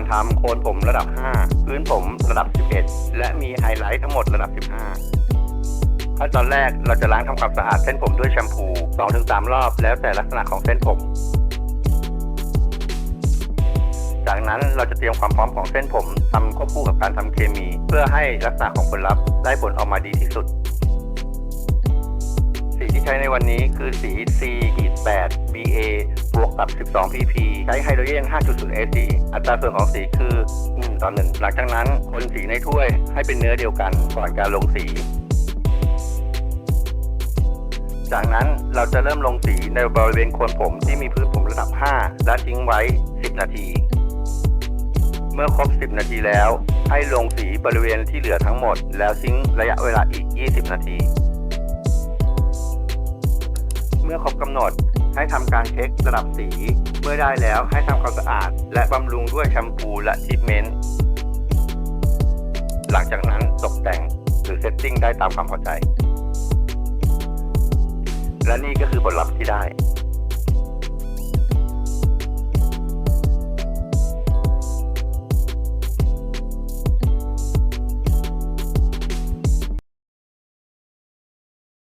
อนทำโคนผมระดับ 5 พื้นผมระดับ 11 และมีไฮไลท์ทั้งหมดระดับ 15 ขั้นตอนแรกเราจะล้างทำความสะอาดเส้นผมด้วยแชมพู 2-3 รอบแล้วแต่ลักษณะของเส้นผม จากนั้นเราจะเตรียมความพร้อมของเส้นผมทำควบคู่กับการทำเคมี เพื่อให้ลักษณะของผลลัพธ์ได้ผลออกมาดีที่สุด สีที่ใช้ในวันนี้คือสี C-8 รับ 12 pp ใช้ไฮโดรเจน 5.0 ac อัตราส่วนของสีคือ1ต่อ1หลังจากนั้นคนสีในถ้วยให้เป็นเนื้อเดียวกันก่อนการลงสี จากนั้นเราจะเริ่มลงสีในบริเวณโคนผมที่มีพื้นผมระดับ 5 และทิ้งไว้ 10 นาที เมื่อครบ 10 นาทีแล้ว ให้ลงสีบริเวณที่เหลือทั้งหมด แล้วทิ้งระยะเวลาอีก 20 นาที เมื่อครบกำหนด ให้ทำการเช็คระดับสี เมื่อได้แล้วให้ทำความสะอาด และบำรุงด้วยแชมพูและทรีทเมนต์ หลังจากนั้นตกแต่งหรือเซตติ้งได้ตามความพอใจ และนี่ก็คือผลลัพธ์ที่ได้